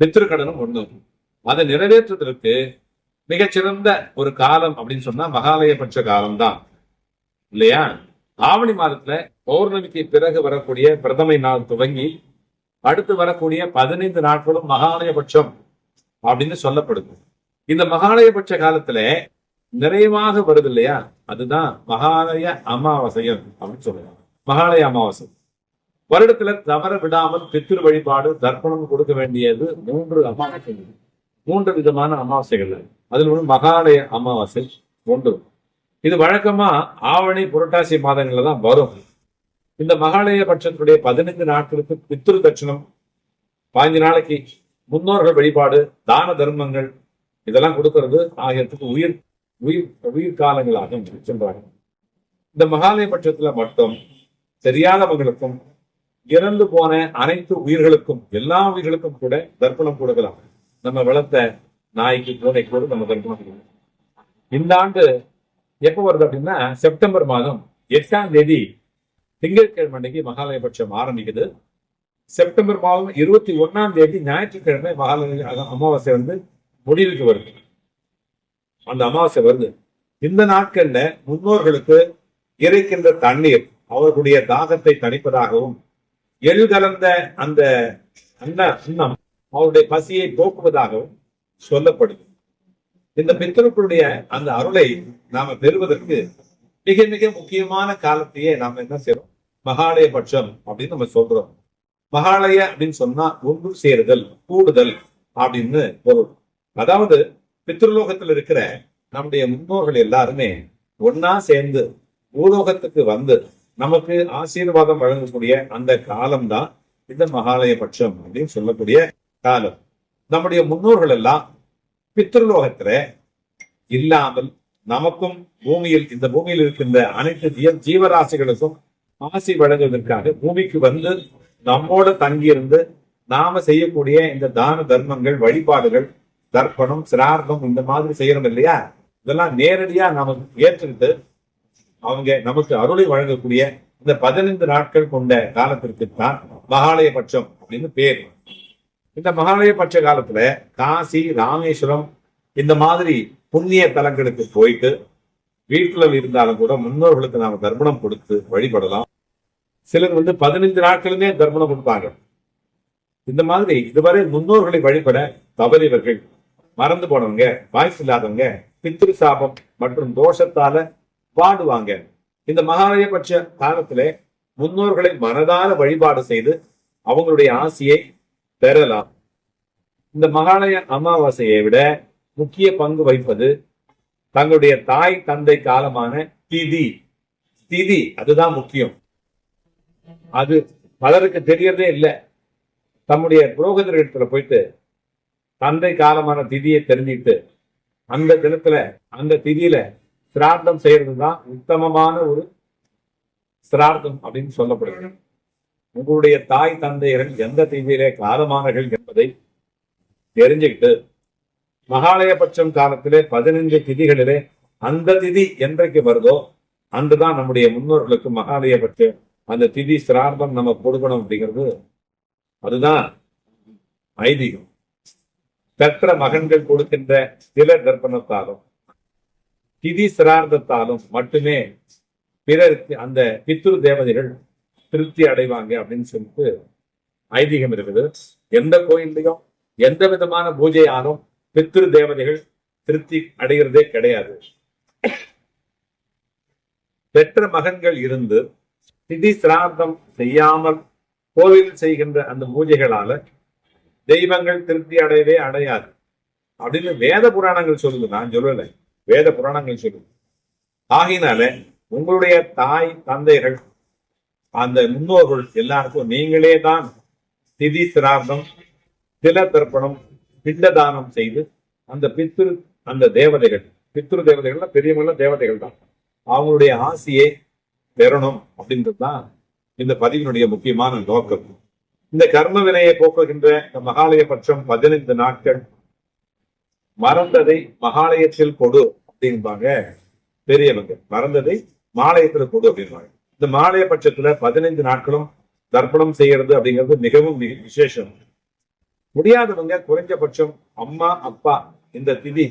பித்திருக்கடனும் ஒண்ணு அதை நிறைவேற்றுவதற்கு மிகச்சிறந்த ஒரு காலம் அப்படின்னு சொன்னா மகாலயபட்ச காலம்தான். இல்லையா? ஆவணி மாதத்துல பௌர்ணமிக்கு பிறகு வரக்கூடிய பிரதமை நாள் துவங்கி அடுத்து வரக்கூடிய பதினைந்து நாட்களும் மகாலயபட்சம் அப்படின்னு சொல்லப்படுது. இந்த மகாலயபட்ச காலத்துல நிறைவாக வருது இல்லையா? அதுதான் மகாலய அமாவாசையன் அப்படின்னு சொல்லுவாங்க. மகாலய அமாவாசை. வருடத்துல தவற விடாமல் பித்திரு வழிபாடு தர்ப்பணம் கொடுக்க வேண்டியது மூன்று அமாவாசைகள். மூன்று விதமான அமாவாசைகள். அதில் ஒன்று மகாலய அமாவாசை ஒன்று. இது வழக்கமா ஆவணி புரட்டாசி மாதங்கள்ல தான் வரும். இந்த மகாலய பட்சத்துடைய பதினைந்து நாட்களுக்கு பித்ரு தட்சணம் பாஞ்சு நாளைக்கு முன்னோர்கள் வழிபாடு தான தர்மங்கள் இதெல்லாம் கொடுக்கறது ஆகியத்துக்கு உயிர் உயிர் உயிர் காலங்களாக சென்றார்கள். இந்த மகாலய பட்சத்துல மட்டும் தெரியாதவங்களுக்கும் இறந்து போன அனைத்து உயிர்களுக்கும் எல்லா உயிர்களுக்கும் கூட தர்ப்பணம் கொடுக்கலாம். நம்ம வளர்த்த நாய்க்கு பூனை கூட நம்ம தர்ப்பணம் கொடுக்கலாம். இந்த ஆண்டு எப்ப வருது அப்படின்னா செப்டம்பர் மாதம் எட்டாம் தேதி திங்கட்கிழமை அன்னைக்கு மகாலயபட்சம் ஆரம்பிக்குது. செப்டம்பர் மாதம் இருபத்தி ஒண்ணாம் தேதி ஞாயிற்றுக்கிழமை மகாலய அமாவாசை வந்து முடிவுக்கு வருது. அந்த அமாவாசை வருது. இந்த நாட்கள்ல முன்னோர்களுக்கு இறைக்கின்ற தண்ணீர் அவர்களுடைய தாகத்தை தணிப்பதாகவும் எள் கலந்த அந்த அன்ன அன்னம் அவருடைய பசியை போக்குவதாகவும் சொல்லப்படுது இந்த பித்தருக்குடைய அந்த அருளை நாம பெறுவதற்கு மிக மிக முக்கியமான காலத்தையே நாம என்ன செய்யறோம் மகாலய பட்சம் அப்படின்னு நம்ம சொல்றோம். மகாலய அப்படின்னு சொன்னா ஒன்று சேருதல் கூடுதல் அப்படின்னு பொருள். அதாவது பித்ருலோகத்தில் இருக்கிற நம்முடைய முன்னோர்கள் எல்லாருமே ஒன்னா சேர்ந்து பூலோகத்துக்கு வந்து நமக்கு ஆசீர்வாதம் வழங்கக்கூடிய அந்த காலம்தான் இந்த மகாலய பட்சம் அப்படின்னு சொல்லக்கூடிய காலம். நம்முடைய முன்னோர்கள் எல்லாம் பித்ருலோகத்துல இல்லாமல் நமக்கும் பூமியில் இந்த பூமியில் இருக்கின்ற அனைத்து ஜீவ ஜீவராசிகளுக்கும் ஆசி வழங்குவதற்காக பூமிக்கு வந்து நம்மோட தங்கியிருந்து நாம செய்யக்கூடிய இந்த தான தர்மங்கள் வழிபாடுகள் தர்ப்பணம் சிரார்த்தம் இந்த மாதிரி செய்யறோம் இல்லையா? இதெல்லாம் நேரடியா நமக்கு ஏற்றுக்கிட்டு அவங்க நமக்கு அருளை வழங்கக்கூடிய இந்த பதினைந்து நாட்கள் கொண்ட காலத்திற்கு தான் மகாலய பட்சம் அப்படின்னு பேர். இந்த மகாலய பட்ச காலத்துல காசி ராமேஸ்வரம் இந்த மாதிரி புண்ணிய தலங்களுக்கு போயிட்டு வீட்டுல இருந்தாலும் கூட முன்னோர்களுக்கு நாம தர்ப்பணம் கொடுத்து வழிபடலாம். சிலர் வந்து பதினைந்து நாட்களுமே தர்ப்பணம் கொடுப்பாங்க. இந்த மாதிரி இதுவரை முன்னோர்களை வழிபட தவறியவர்கள் மறந்து போனவங்க வாய்ஸ் இல்லாதவங்க பித்திரு சாபம் மற்றும் தோஷத்தால பாடுவாங்க இந்த மகாலயபட்ச காலத்திலே முன்னோர்களை மனதார வழிபாடு செய்து அவங்களுடைய ஆசையை பெறலாம். இந்த மகாலய அமாவாசையை விட முக்கிய பங்கு வகிப்பது தங்களுடைய தாய் தந்தை காலமான திதி. திதி அதுதான் முக்கியம். அது பலருக்கு தெரியறதே இல்லை. தம்முடைய புரோகிதர்கிட்ட போயிட்டு தந்தை காலமான திதியை தெரிஞ்சுக்கிட்டு அந்த தினத்துல அந்த திதியில சிரார்த்தம் செய்யறது தான் உத்தமமான ஒரு சிரார்த்தம் அப்படின்னு சொல்லப்படுகிறது. உங்களுடைய தாய் தந்தையர்கள் எந்த திதியிலே காலமானர்கள் என்பதை தெரிஞ்சுக்கிட்டு மகாலயபட்சம் காலத்திலே பதினைந்து திதிகளிலே அந்த திதி என்றைக்கு வருதோ அன்றுதான் நம்முடைய முன்னோர்களுக்கு மகாலயபட்சம் அந்த திதி சிரார்த்தம் நம்ம கொடுக்கணும் அப்படிங்கிறது. அதுதான் ஐதீகம். பெற்ற மகன்கள் கொடுக்கின்ற சில தர்ப்பணத்தாலும் திதி சிரார்த்தத்தாலும் மட்டுமே பிறருக்கு அந்த பித்ரு தேவதைகள் திருப்தி அடைவாங்க அப்படின்னு சொல்லிட்டு ஐதீகம் இருக்குது. எந்த கோயில்லையும் எந்த விதமான பூஜையாலும் பித்ரு தேவதைகள் திருப்தி அடைகிறதே கிடையாது. பெற்ற மகன்கள் இருந்து திதி சிரார்த்தம் செய்யாமல் கோவில் செய்கின்ற அந்த பூஜைகளால தெய்வங்கள் திருப்தி அடையவே அடையாது. அப்படின்னு வேத புராணங்கள் சொல்லுது நான் சொல்லலை. வேத புராணங்கள் சொல்லும் ஆகினால உங்களுடைய தாய் தந்தைகள் அந்த முன்னோர்கள் எல்லாருக்கும் நீங்களே தான் திதி சிரார்த்தம் தில தர்ப்பணம் பிண்டதானம் செய்து அந்த பித்ரு அந்த தேவதைகள் பித்ரு தேவதைகள்ல பெரியவங்கள தேவதைகள் தான். அவங்களுடைய ஆசையை பெறணும் அப்படின்றது தான் இந்த பதிவினுடைய முக்கியமான நோக்கம். இந்த கர்ம வினையை போக்குகின்ற இந்த மகாலய பட்சம் பதினைந்து நாட்கள் மறந்ததை மகாலயத்தில் கொடு. அப்படிம்பாங்க பெரியவங்க மறந்ததை மாலயத்துல கொடு அப்படின்பாங்க இந்த மாலைய பட்சத்துல பதினைந்து நாட்களும் தர்ப்பணம் செய்யறது அப்படிங்கிறது மிகவும் விசேஷம். முடியாதவங்க குறைஞ்சபட்சம் அம்மா அப்பா இந்த திதி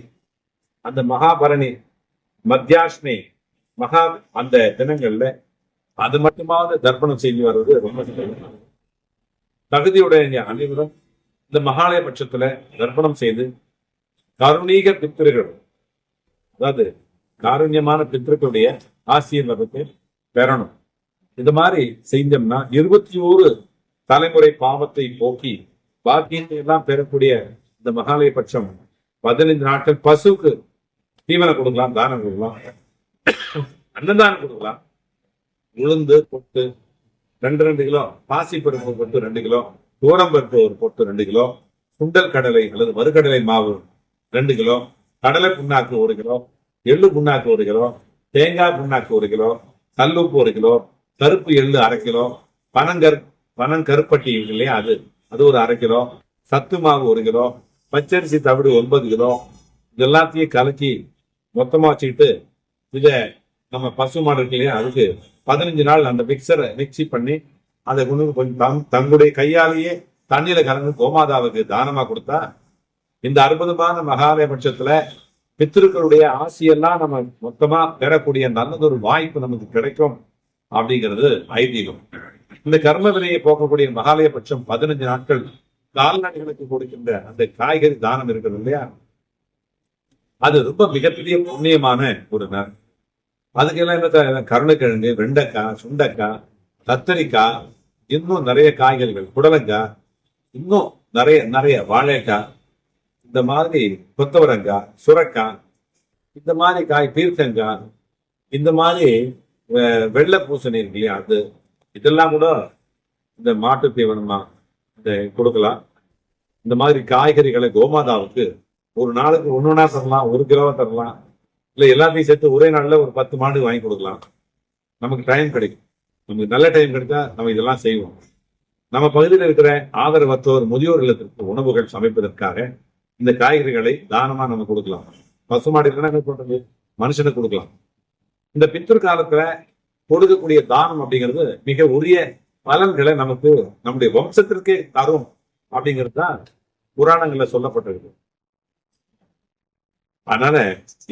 அந்த மகாபரணி மத்தியாஷ்மி மகா அந்த தினங்கள்ல அது மட்டுமாவது தர்ப்பணம் செய்து வர்றது ரொம்ப தகுதியுடைய அனைவரும் இந்த மகாலய பட்சத்துல தர்ப்பணம் செய்து கருணீக பித்திருகள் அதாவது காரண்யமான பித்திருக்களுடைய ஆசீர்வாதத்தை பெறணும். இது மாதிரி செஞ்சோம்னா இருபத்தி ஓரு தலைமுறை பாவத்தை போக்கி பாக்கியத்தை எல்லாம் பெறக்கூடிய இந்த மகாலய பட்சம் பதினைந்து நாட்கள் பசுவுக்கு தீவனம் கொடுக்கலாம் தானம் கொடுக்கலாம். அன்னதானம் கொடுக்கலாம். உளுந்து பொட்டு ரெண்டு ரெண்டு கிலோ. பாசி பருப்பு பொட்டு ரெண்டு கிலோ. தூரம்பருப்பு ஒரு பொட்டு ரெண்டு கிலோ. சுண்டல் கடலை அல்லது வறுகடலை மாவு ரெண்டு கிலோ. கடலை புண்ணாக்கு ஒரு கிலோ எள்ளு புண்ணாக்கு ஒரு கிலோ தேங்காய் புண்ணாக்கு ஒரு கிலோ கல்லுப்பு ஒரு கிலோ கருப்பு எள்ளு அரை கிலோ பனங்கற் பனங்கருப்பட்டி இருக்கு இல்லையா அது? அது ஒரு அரை கிலோ சத்து மாவு ஒரு கிலோ பச்சரிசி தவிடு ஒன்பது கிலோ இது எல்லாத்தையும் கலக்கி மொத்தமா வச்சுக்கிட்டு இதை நம்ம பசு மாடு இருக்கு இல்லையா அதுக்கு பதினஞ்சு நாள் அந்த மிக்சரை மிக்சி பண்ணி அதை கொண்டு கொஞ்சம் தம் தங்களுடைய கையாலேயே தண்ணியில கலந்து கோமாதாவுக்கு தானமா கொடுத்தா இந்த அற்புதமான மகாலய பட்சத்துல பித்திருக்களுடைய ஆசையெல்லாம் நம்ம மொத்தமா பெறக்கூடிய நல்லதொரு வாய்ப்பு நமக்கு கிடைக்கும் அப்படிங்கிறது ஐதீகம் இந்த கர்ம வினையை போக்கக்கூடிய மகாலய பட்சம் பதினஞ்சு நாட்கள் கால்நடைகளுக்கு கொடுக்கின்ற அந்த காய்கறி தானம் இருக்கிறது இல்லையா அது ரொம்ப மிகப்பெரிய புண்ணியமான ஒரு நாள் அதுக்கெல்லாம் என்ன தேவை? கருணைக்கிழங்கு வெண்டைக்காய் சுண்டைக்காய் கத்தரிக்காய் இன்னும் நிறைய காய்கறிகள் புடலங்காய் இன்னும் நிறைய நிறைய வாழைக்காய் இந்த மாதிரி கொத்தவரங்காய் சுரக்காய் இந்த மாதிரி காய் பீர்க்கங்காய் இந்த மாதிரி வெள்ளை பூசணி இருக்கு இல்லையா அது இதெல்லாம் கூட இந்த மாட்டு தீவனமா இந்த கொடுக்கலாம். இந்த மாதிரி காய்கறிகளை கோமாதாவுக்கு ஒரு நாளுக்கு ஒன்னொன்னா தரலாம் ஒரு கிலோவா தரலாம். இல்லை எல்லாத்தையும் சேர்த்து ஒரே நாளில் ஒரு பத்து மாடு வாங்கி கொடுக்கலாம். நமக்கு டைம் கிடைக்கும். நமக்கு நல்ல டைம் கிடைச்சா நம்ம இதெல்லாம் செய்வோம். நம்ம பகுதியில் இருக்கிற ஆதரவற்றோர் முதியோர் இல்லத்திற்கு உணவுகள் சமைப்பதற்காக இந்த காய்கறிகளை தானமா நம்ம கொடுக்கலாம். பசுமாடு இல்லைன்னா என்ன சொல்றது? மனுஷனுக்கு கொடுக்கலாம். இந்த பித்தூர் காலத்துல கொடுக்கக்கூடிய தானம் அப்படிங்கிறது மிக உரிய பலன்களை நமக்கு நம்முடைய வம்சத்திற்கே தரும் அப்படிங்கிறது தான் புராணங்கள்ல சொல்லப்பட்டிருக்கு. அதனால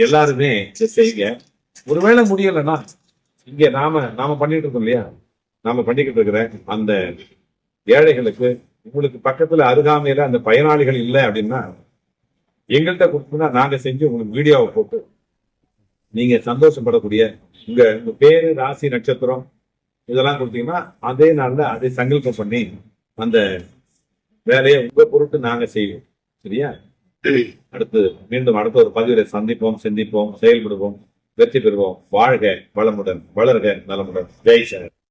எல்லாருமே செய்யுங்க ஒருவேளை முடியலைன்னா இங்க நாம நாம பண்ணிட்டு இருக்கோம் இல்லையா? நாம பண்ணிக்கிட்டு இருக்கிற அந்த ஏழைகளுக்கு உங்களுக்கு பக்கத்துல அருகாமையில அந்த பயனாளிகள் இல்லை அப்படின்னா எங்கள்கிட்ட கொடுத்தோம்னா நாங்க செஞ்சு உங்களுக்கு வீடியோவை போட்டு நீங்க சந்தோஷப்படக்கூடிய உங்க உங்க பேரு ராசி நட்சத்திரம் இதெல்லாம் கொடுத்தீங்கன்னா அதே நாள்ல அதை சங்கல்பம் பண்ணி அந்த வேலையை உங்க பொருட்டு நாங்க செய்வோம். சரியா? அடுத்து மீண்டும் அடுத்த ஒரு பதிவிலை சந்திப்போம் சிந்திப்போம் செயல்படுவோம் வெற்றி பெறுவோம். வாழ்க வளமுடன் வளர்க நலமுடன். ஜெய்சர்